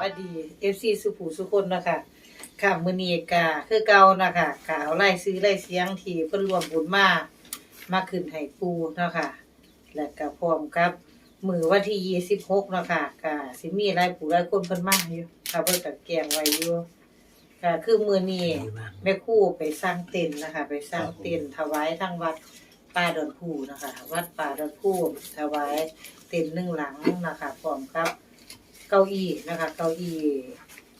วัสดี FC สุภูสุคนนะคะค่ะมือนีก็คือเก่านะคะก็เอาไล่ซื้อไล่เสียงทีเพิ่นรวมบุญมามาขึ้นให้ปูนะค่ะและก็พร้อมกับ มือวันที่26เนะค่ะก็สิมีหลายผู้หลายคนเพิ่นมากอยู่ค่ะเพิ่นก็แกงไว้อยู่ก็คือมือนีแม่ครูไปสร้างเต็นนะคะ ไปสร้างเต็นถวายทางวัดป่าดอนผู้นะคะ วัดป่าดอนผู้ถวายเต็นหนึ่งหลังนะคะพร้อมกับ เก้าอี้นะคะ เก้าอี้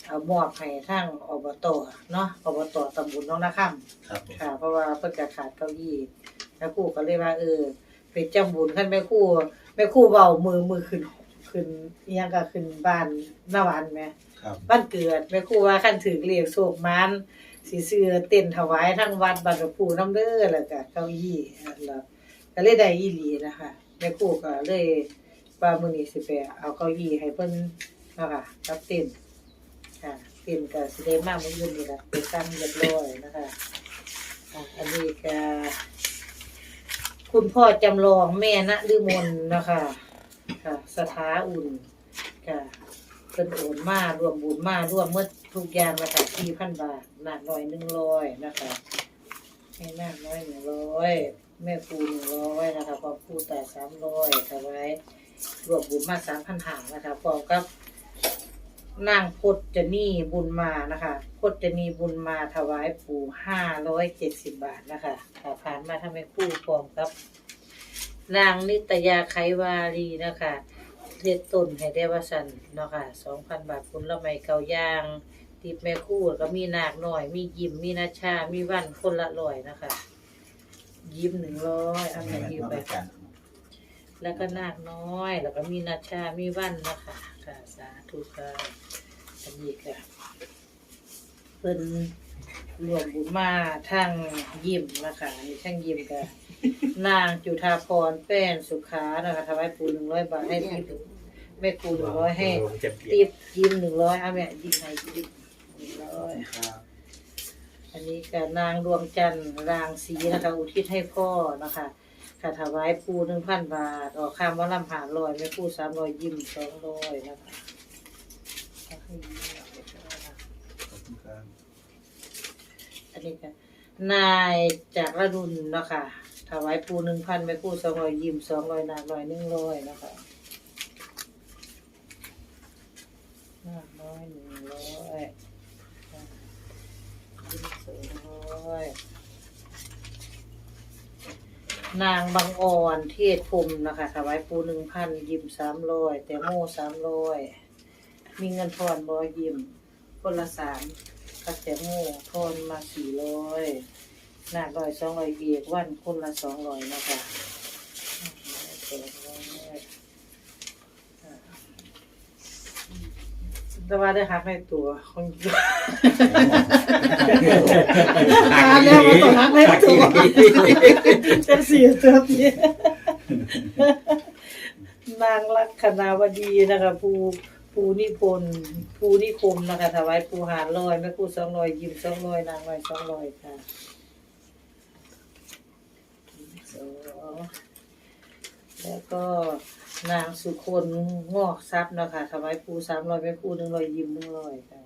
เอามอบให้ทางอบตเนาะอบตตำบลหน้องนาคำครับผมค่ะ เพราะว่าเพิ่นก็ขาดเก้าอี้แม่ครูก็เลยว่าเออเป็นจำบุญคันแม่ครูแม่ครูเว้ามือมือขึ้นขึ้นอิหยังก็ขึ้นบ้านหน้าหวานแหม ครับบ้านเกิดแม่ครูว่าคันถือเลขโศกมานสิซื้อเต้นถวายทั้งวัดบัดหลวงปู่น้ำเด้อแล้วก็เก้าอี้แล้วก็เลยได้อีหลีนะคะแม่ครูก็เลย ว่ามือนี้สิไปเอาเก้าอี้ให้เพิ่นเนาะค่ะกับเต้นค่ะเต้นก็สิได้มามื้ออื่นนี่ละไปสั่งเรียบร้อยนะคะอะอันนี้ก็คุณพ่อจำลองแม่ณฤมลเนาะคะค่ะ สถาอุ่นค่ะเพิ่นโอนมารวมบุญมารวมเมื่อทุกอย่างมาจากที่พันบาทหนักหน่อยหนึ่งร้อยนะคะให้หนักน้อยหนึ่งร้อยแม่ครูหนึ่งร้อยนะคะพอครูแต่สามร้อยถวาย รวมบุญมาสามพันหางนะคะพร้อมกับนางพจนีบุญมานะคะพจนีบุญมาถวายปู่ห้าร้อยเจ็ดสิบบาทนะคะค่ะผ่านมาทำให้คู่พร้อมกับ นางนิตยาไขวารีนะคะเรียกต้นให้ได้ว่าสันเนาะค่ะสองพันบาทคุณละไมเกาย่าง ติบแม่คู่ก็มีนากหน่อย มียิมมีนาชา มีวันคนละร้อยนะคะ ยิ้มหนึ่งร้อยเอาเงินยิ้มไป แล้วก็นาคน้อย แล้วก็มีนาชา มีวันนะคะค่ะสาธุค่ะอันนี้ค่ะเพิ่นรวมบุญมาทางยิ้มนะคะอันนี้ทางยิ้มค่ะนางจุธาพรแป้นสุขานะคะถวายปูหนึ่งร้อยบาทให้ทิพแม่ครูหนึ่งร้อยให้ติบยิ้มหนึ่งร้อยเอาแม่ยิ้มให้ยิ้มหนึ่งร้อยครับอันนี้ก็นางดวงจันทร์รางสีนะคะอุทิศให้พ่อนะคะ ค่ะถวายปูหนึ่งพันบาท ออกข้ามว่าลำหาร้อยแม่ครูสามร้อยยิ้มสองร้อยนะคะขอบคุณครับอันนี้ก็นายจากระดุนเนาะคะถวายปูหนึ่งพันแม่ครูสองร้อยยิ้มสองร้อยนางร้อยหนึ่งร้อยนะคะนางร้อยหนึ่งร้อยยิ้มสองร้อย นางบางอ่อนเทศพรมนะคะถวายปูหนึ่งพันยิมสามร้อยแต่โม่สามร้อยมีเงินทอนบอยิมคนละสามกัแต่โม่ทอนมาสี่ร้อยหน้าร้อยสองร้อยเอกวันคนละสองร้อยนะคะสองร้อย แต่ว่าได้หักในตัวคนเดียวหาแล้วมาต้องหักในตัวจะเสียตัวนี้นางลักษณาวดีนะคะผู้ภูนิพนธ์ภูนิคมนะคะถวายภูหารลอยแม่ครูสองลอยยิ้มสองลอยนางลอยสองลอยค่ะสองแล้วก็ นางสุคนงอกทรัพย์นะคะถวายภูสามลอยแม่ครูหนึ่งลอยยิ้มหนึ่งลอยค่ะ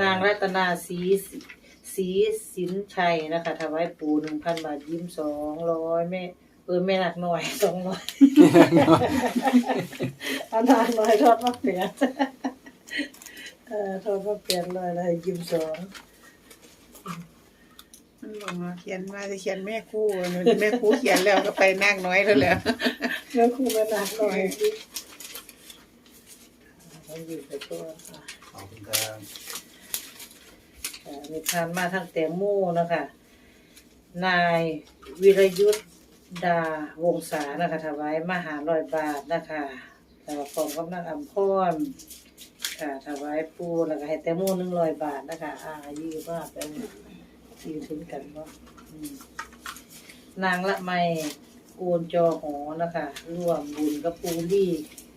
นางรัตนาศรีศรีสินชัยนะคะถวายปูหนึ่งพันบาทยิ้มสองร้อยแม่เออแม่หนักหน่อยสองร้อยเอานางน้อยทอดมะเขือเออทอดมะเขือลอยเลยยิ้มสอง มันบอกว่าเขียนมาจะเขียนแม่ครู่แม่ครู่เขียนแล้วก็ไปนากน้อยแล้วแหละแม่ครูแม่หนักหน่อยยิ้มเขาอยู่ไปตัวค่ะขอบคุณครับอ่ามีทานมาทั้งแต่หมู่นะคะ นายวิรยุทธดาวงศานะคะถวายมหาร้อยบาทนะคะแต่ว่าของกำนันอัมพรค่ะถวายปูแล้วก็ให้แต่หมู่หนึ่งร้อยบาทนะคะอ่ายืมว่าเป็น ยืมถึงกันว่านางละไมโกนจอหอนะคะ ร่วมบุญกับปูรี่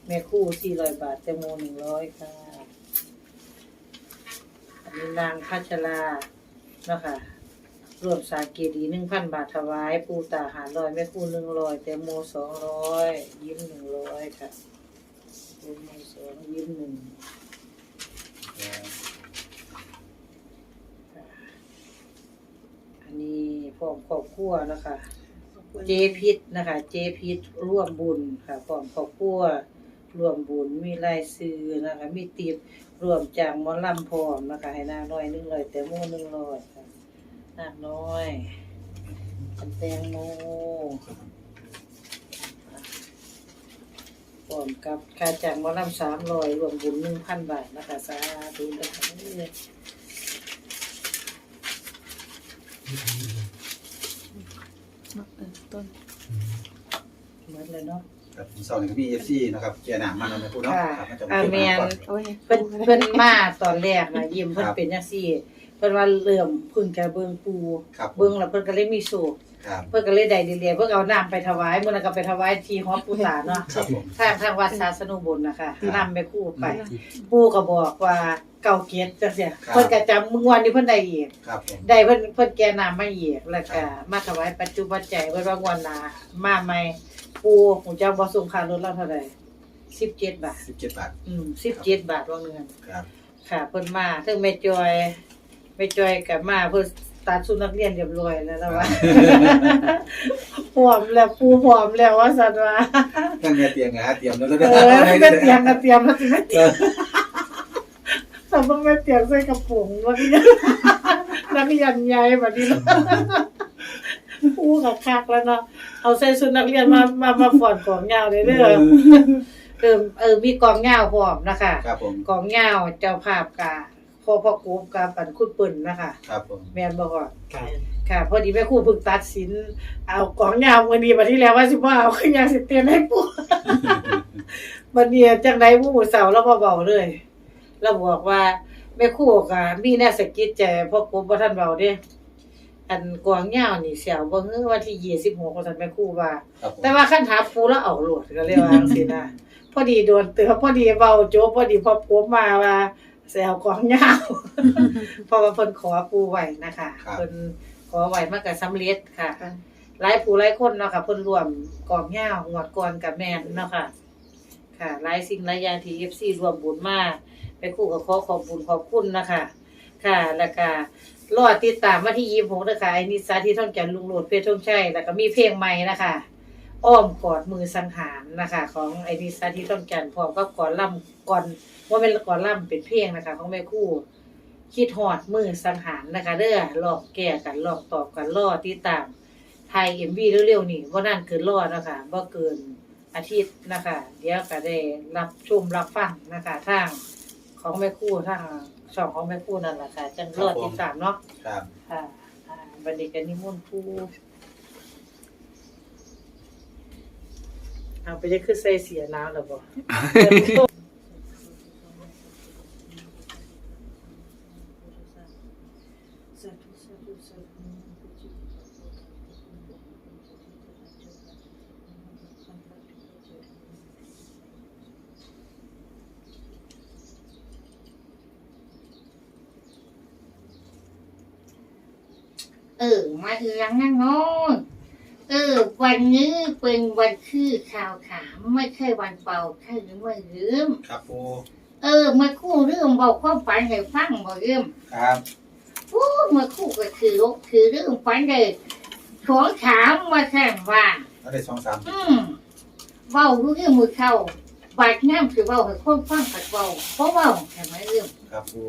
แม่คู่สี่ร้อยบาทแต่หมู่หนึ่งร้อยค่ะ อันนี้นางพัชราเนาะค่ะรวมสาเกดีหนึ่งพันบาทถวาย ปูตาหารลอยแม่ครูหนึ่งร้อยแตงโมสองร้อยยิ้มหนึ่งร้อยค่ะศูนย์หนึ่งสองยิ้มหนึ่ง ครับ อั นนี้พร้อมครอบครัวนะคะ เจพิษนะคะ เจพิษร่วมบุญค่ะพร้อมครอบครัวร่วมบุญมีรายซื้อนะคะ มีติบรวมจากมอลำพร้อมนะคะ ให้นางน้อยหนึ่งร้อยแต่โมหนึ่งร้อยค่ะนางน้อยอันแตงโมพร้อมกับค่าจ้างมอลำสามร้อยรวมบุญหนึ่งพันบาทนะคะสาธุนะคะ ต้นหมดเลยเนาะครับผมสอนกับพี่เอฟซีนะครับเกียร์หนามมันนะพูดเนาะค่ะครับจะอาเมน ก่อนโอ้ยเพิ่นเพิ่นมาตอนแรกนะยิ้มเพิ่นครับ เป็นจังซี่ เพิ่นว่าเริ่มเพึ่งจะเบิ่งปูครับเบิ่งแล้วเพิ่นก็เลยมีโศกครับ เพิ่นก็เลยได้เรียนเพิ่นก็เอาน้ำไปถวายมื้อนั้นก็ไปถวายที่หอปูตาเนาะครับผม ทางทางวัดศาสนุบุญนะคะครับนำไปคู่ไป ปูก็บอกว่าเก่าเกียรติจังซี่ครับ เพิ่นก็จำมื้อวันนี้เพิ่นได้อีก ครับผม ได้เพิ่นเพิ่นแก่น้ำมาอีกแล้วก็มาถวายปัจจุบันใจยเพิ่นว่างวดหน้ามาใหม่ปูหูเจ้าบ่ส่งค่ารถเราเท่าใด17บาท สิบเจ็ดบาท อืม17บาทว่าเงิน ครับ ค่ะเพิ่นมาถึงแม่จอย แม่จอยกับมาเพิ่นตัดชุดนักเรียนเรียบร้อยแล้วแล้วว่าพร้อมแล้วปูพร้อมแล้วว่าซั่นว่าตั้งแต่เตียงนะเตรียมแล้วก็เออแม่เตรียมก็เตรียมแล้วสิแม่เตรียมแต่บ่แม่เตรียมใส่กระป๋องว่าพี่นักเรียนใหญ่บัดนี้เนาะปูก็คักแล้วเนาะเอาใส่ชุดนักเรียนมามามาฟ้อนกองยาวเลยเด้อเออเออมีกองยาวพร้อมนะคะครับผมกองเงาเจ้าภาพกะ พ่อพ่อกูกับปันคุณปืนนะคะ ครับผมแม่นบ่ก่อนครับค่ะ พอดีแม่ครูเพิ่งตัดสิน เอากองเงามื้อนี้มาที่แล้วว่าสิบ่เอาขึ้นยังสิเตียนให้ปู่บัดนี้จังไดผู้มื้อเสาร์เราบ่เว้าเลย เราบอกว่าแม่ครูก็มีแนวสะกิดใจพ่อกูบ่ทันเว้าเด้อันกองเงานี่เสียวบ่ฮือวันที่26ว่าซั่นแม่ครูว่า ครับผมแต่ว่าคันถามปูแล้วเอาโลดก็เรียกว่าจังซี่นะ พอดีโดนเตือนพอดีเว้าโจบพอดีพอปูมาว่า แซวของยาว เพราะว่าเพิ่นขอปูไว้นะคะเพิ่นขอไว้มันก็สำเร็จค่ะค่ะ หลายผู้หลายคนเนาะค่ะเพิ่นรวมกองยาวงวดก่อนกับแม่นเนาะค่ะ ค่ะหลายสิ่งหลายอย่างที่ FC รวมบุญมาไปคู่กับขอขอบบุญขอบคุณนะคะค่ะแล้วก็รอติดตามมาที่26นะคะไอ้นิสาที่ท่องจันทร์ลุงโลดเพชรท่องชัยแล้วก็มีเพลงใหม่นะคะ อ้อมกอดมือสังหารนะคะ ของไอนิสาที่ท่องจันทร์พร้อมกับก่อนล่ำก่อนว่าเป็นก่อนล่ำเป็นเพลงนะคะ ของแม่ครู่คิดหอดมือสังหารนะคะเด้อลอกแก้กันลอกตอบกันรอติดตามไทยเอ็มวีเร็วๆนี่ว่านั่นเกินรอดนะคะบ่เกินอาทิตย์นะคะ เดี๋ยวก็ได้รับชมรับฟังนะคะทางของแม่ครู่ทางช่องของแม่ครู่นั่นแหละค่ะจังรอติดตามเนาะครับค่ะอ่าบันนี้ก็นิมนต์ผู้ เอาไปจะคือใส่เสียน้ำหรอบ่เออมาเอืองนั่นนอน เออ วันนี้เป็นวันคือข่าวขามไม่ใช่วันเป่าใช่หรือไม่ลืมครับปูเออเมื่อครู่เรื่องบอกความฝันให้ฟังบ่เรื่องครับโอ้เมื่อครู่ก็คือลกคือเรื่องฝันเลยของถามมาแข่งว่าแล้วได้สองสามอืมเว้ารู้เรื่องมือเข้าบาดน้ำคือเว้าให้คนฟังกัดเว้าเพราะเว้าใช่ไหมเรื่อง ครับปู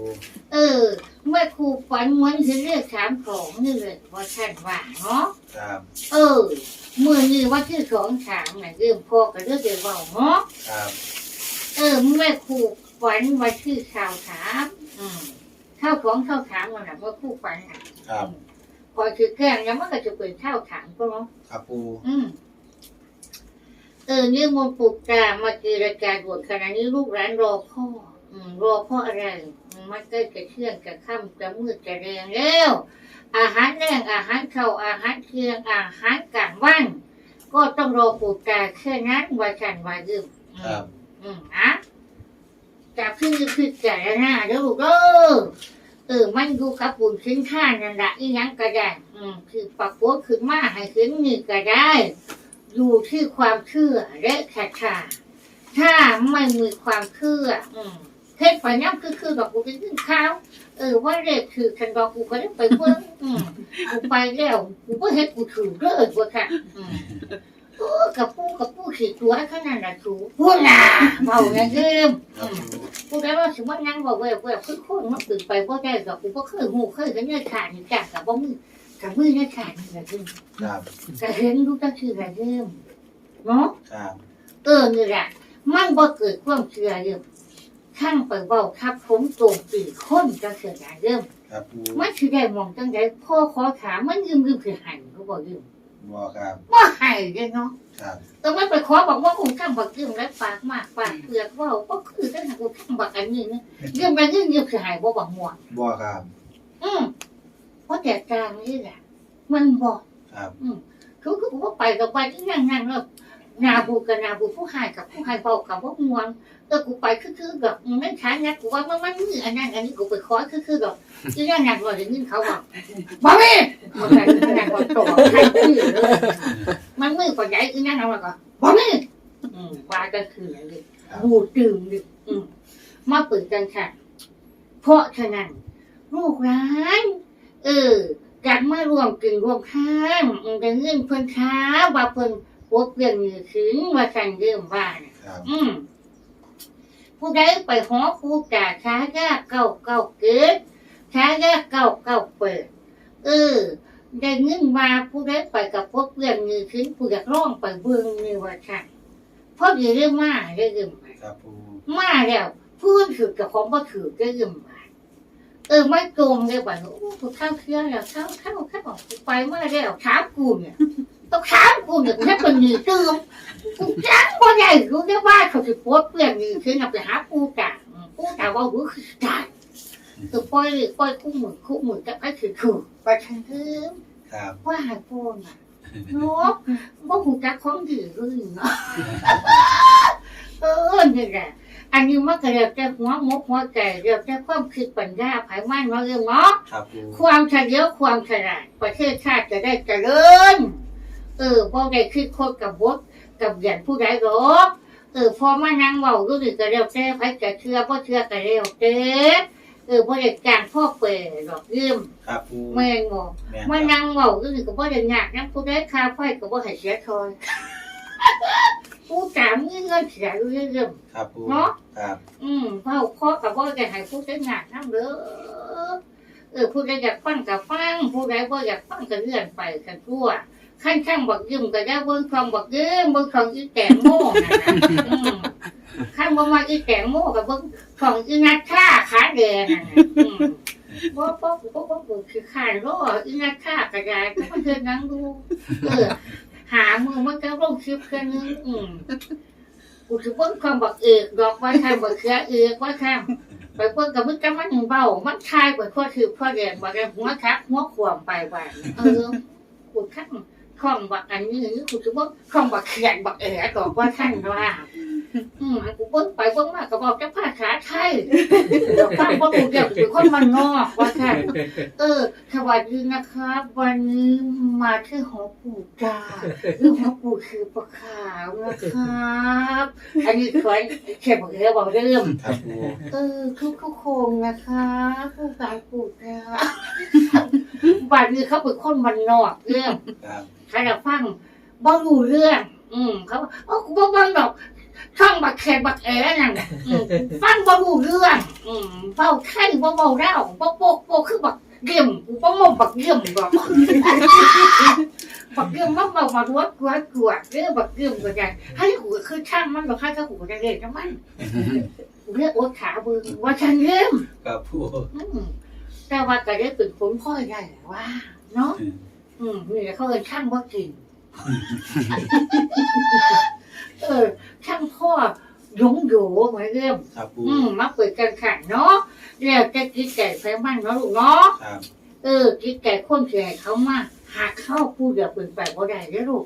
เออ เมื่อครูฝันเหมือนคือเรื่องถามของนี่เลยว่าแข่งว่าเนาะครับเออมื่อนี้ว่าที่สองถามน่ะเรื่องพ่อกับเรื่องเดียวเบาเนาะครับเออแม่ครูฝันว่าที่ข่าวถามอืมข้าวของข้าวถามมันน่ะว่าครูฝันน่ะครับพอคือแกล้งแล้วมันก็จะเป็นข้าวถามก็เนาะครับปูอืมเออนี่มนต์ปลุกตามาเจรจาด่วนขณะนี้ลูกร้านรอพ่ออืม รอพ่ออะไรอืมมันใกล้จะเที่ยงจะค่ำจะมืดจะแรงแล้ว อาหารแรงอาหารเข้าอาหารเที่ยงอาหารกลางวัน ก็ต้องรอปลูกกาแค่นั้นว่าฉันว่ายืมครับ อืมอะจะพึ่งพึ่งใจนะเดี๋ยวลูกเออเออมันอยู่กับบุญขึ้นข้านั่นแหละอีหยังก็ได้ อืมคือปักหัวขึ้นมาให้ขึ้นนี่ก็ได้ อยู่ที่ความเชื่อและศรัทธาถ้าไม่มีความเชื่อ อืม เฮ็ดไปน้ำคือคือดอกกูจะขึ้นข้าวเออว่าเด็กคือฉันดอกกูก็ได้ไปเพิ่งอืมกูไปแล้วกูก็เฮ็ดกูถือเด้อกูค่ะอืมโอ้กับปูกับปูขีดตัวขนาดนั้นถูพูดน่ะเบาไงเดิมครับปูพูดได้ว่าสมมตินั่งบอกว่าว่าคือคนมันตื่นไปบ่ได้ดอกกูก็เคยหูเคยกันเนี่ยขาดนี่จ้ะกับบ่มือกับมือเนี่ยขาดนี่แหละเดิมครับก็เห็นรู้จักชื่ออะไรเดิมเนาะครับเออนี่แหละมันบ่เกิดความเชื่อเรื่อง ข้างไปเว้าครับผมโจมตีคนก็เชื่อได้เรื่องครับปูมันสิได้มองจังไดพ่อขอถามมันยืมยืมคือให้เขาบอกยืมบ่ครับบ่ให้เด้เนาะครับแต่มันไปขอบอกว่าอุ้งข้างบักยืมแล้วปากมากปากเปลือกเว้าบ่คือจังหักข้างบักอันนี้นะยืมไปยืมยืมคือให้บ่บักม่วงบ่ครับ อืมเพราะแต่กลางนี่แหละมันบอกครับคือคือว่าไปกับไปที่นั่งนั่งแล้ว นาบูกับนาบูผู้ให้กับผู้ให้เบากับพว่าม่วงเออกูไปคือคือแบบไม่ใช่นะกูว่ามันมันมีอันนั้นอันนี้กูไปคอยคือคือแบบที่นั่งนั่งรอจะยินเขาบอกบ่มีมันนั่งนั่งรอตัวใครคือมันมือกว่าใหญ่คือนั่นั่งรอก็บ่มีอืมว่าก็คืออย่างนี้บูดื่มดิอืมมาเปิดกันค่ะ เพราะฉะนั้นลูกร้านเอออยากมารวมกึ่งรวมข้างอืมแต่เงื่อนเพิ่นค้าว่าเพิ่น วดเปลี่ยนมือถึงว่าสั่งเรื่องว่าน่ะครับอืมผู้ใดไปหอผู้จ่าช้ายาเก่าเก่าเกิดช้ายาเก่าเก่าเปิด เออได้เงินมาผู้ใดไปกับพวกเพื่อนมือขึ้นผู้อยากร้องไปเบิ่งนี่ว่าช่างเพราะอย่าเรื่องมาเรื่องมาครับปูมาแล้วพูดถือกับของบ่ถือก็เรื่องมาเออไม่โกงเลยว่าโอ้กูเข้าเครื่องแล้วเข้าเข้าเข้ากูไปมาแล้วถามกูเนี่ย ต้องถามกูเนี่ยกูแค่เป็นหนีตื่มกูจังบ่ได้รู้ได้ว่าเขาสิโพสต์เปลี่ยนนี่คือนับไปหาปูจ่าปูจ่าว่ารู้คือจ่ายคือปล่อยปล่อยคู่มือคู่มือกับไอ้คือคือไปทางเดิมครับว่าหาปูน่ะเนาะว่าหูจักของดีเลยเนาะเออนี่แหละอันนี้มันก็เรียกแต่หัวมกหัวใจเรียกแต่ความคิดปัญญาภายมันว่าเรื่องเนาะครับปูความเฉลียวความฉลาดประเทศชาติจะได้เจริญ เออพอได้คิดโคตรกับบดกับเหยียนผู้ใดหรอกเออพอมานั่งเว้ารู้สึกก็เร็วแต่ไผจะเชื่อพ่เชื่อก็เร็วเต้เออพ่ได้จางพ่อเปิดดอกยืมครับปูแม่งบ่แม่นมาครับนั่งเว้ารู้สึกก็บ่ได้ยากนำผู้ใดค่าไฟก็บ่ให้เสียทอยผู้จามเงินเงินเสียอยู่เรื่อยๆครับปูเนาะ ครับอืมเฝ้าข้อกับว่าจะให้ผู้ใช้งานนั่งเด้อเออผู้ใดอยากฟังกับฟังผู้ใดบ่อยากฟังก็เลื่อนไปกันทั่ว ขั้นข้างบักยืมก็ได้เบิ่งคองบักยืมเบิ่งคองอีแตงโม่นะนะอืมขั้นบ่มาอีแตงโม่กับเบิ่งคองอีนัดค่าขาแดงน่ะนะอืมบ่บ่บ่บ่บ่คือขานรออีนัดค่ากระจายก็มันเฮ็ดหนังดูเออหามือมันก็ลงคลิปแค่นึงอืมกูถือว่าความบักเอกดอกว่าทางบักเขือเอกว่าทางไปเพิ่นกับมึงจะมันเบามันทายกว่าข้อถือข้อแดงบักแดงหัวทักหัวขวมไปว่าเออกูทั้ง ข้องบักอันนี้กูถือว่าข้องบักเขียนบักเอกดอกว่าท่านว่าอืมกูเพิ่งไปเพิ่งมาก็บอกจะภาษาไทยเดี๋ยวฟังว่ากูเดี๋ยวคือคนมันนอกว่าท่านเออสวัสดีนะครับ วันนี้มาที่หอปู่จ้าหรือหอปู่คือปะขาวนะครับอันนี้คอยเขียนบอกเรื่องบอกเรื่องครับปูเออทุกทุกๆคนนะคะผู้การปูดนะบัดนี้เขาเป็นคนมันนอกเรื่อง ครับใครจะฟังบ่รู้เรื่อง อืมเขาบอกเออกูบ่ฟังดอกช่องบักแขกบักแอ๋นั่นอืมฟังบ่รู้เรื่อง อืมเฝ้าไข่บ่เว้าเล่าบ่โปกโปกคือบักเยี่ยมกูบ่มอมบักเยี่ยมดอกบักเยี่ยมมันเบามารวดกวดกวดเรื่องบักเยี่ยมก็ได้ให้กูก็คือช่างมันบ่ให้ก็กูก็จะเรียกจังมันเรียกโอ๊ตขาเบึงว่าฉันเริ่มครับปูอืมแต่ว่าก็ได้เป็นผลพ่อยได้ว่าเนาะ อืมนี่แหละเขาเอินช่างว่ากิน เออช่างพ่อหยงโหยเหมือนเริ่มครับปูอืมมาเปิดกันขันเนาะแล้วจะกินไก่ไฟมันเนาะลูกเนาะครับ เออกินไก่ข้นเสียเขามาหากเข้าผู้เดียวเป็นไปบ่ได้เด้อลูก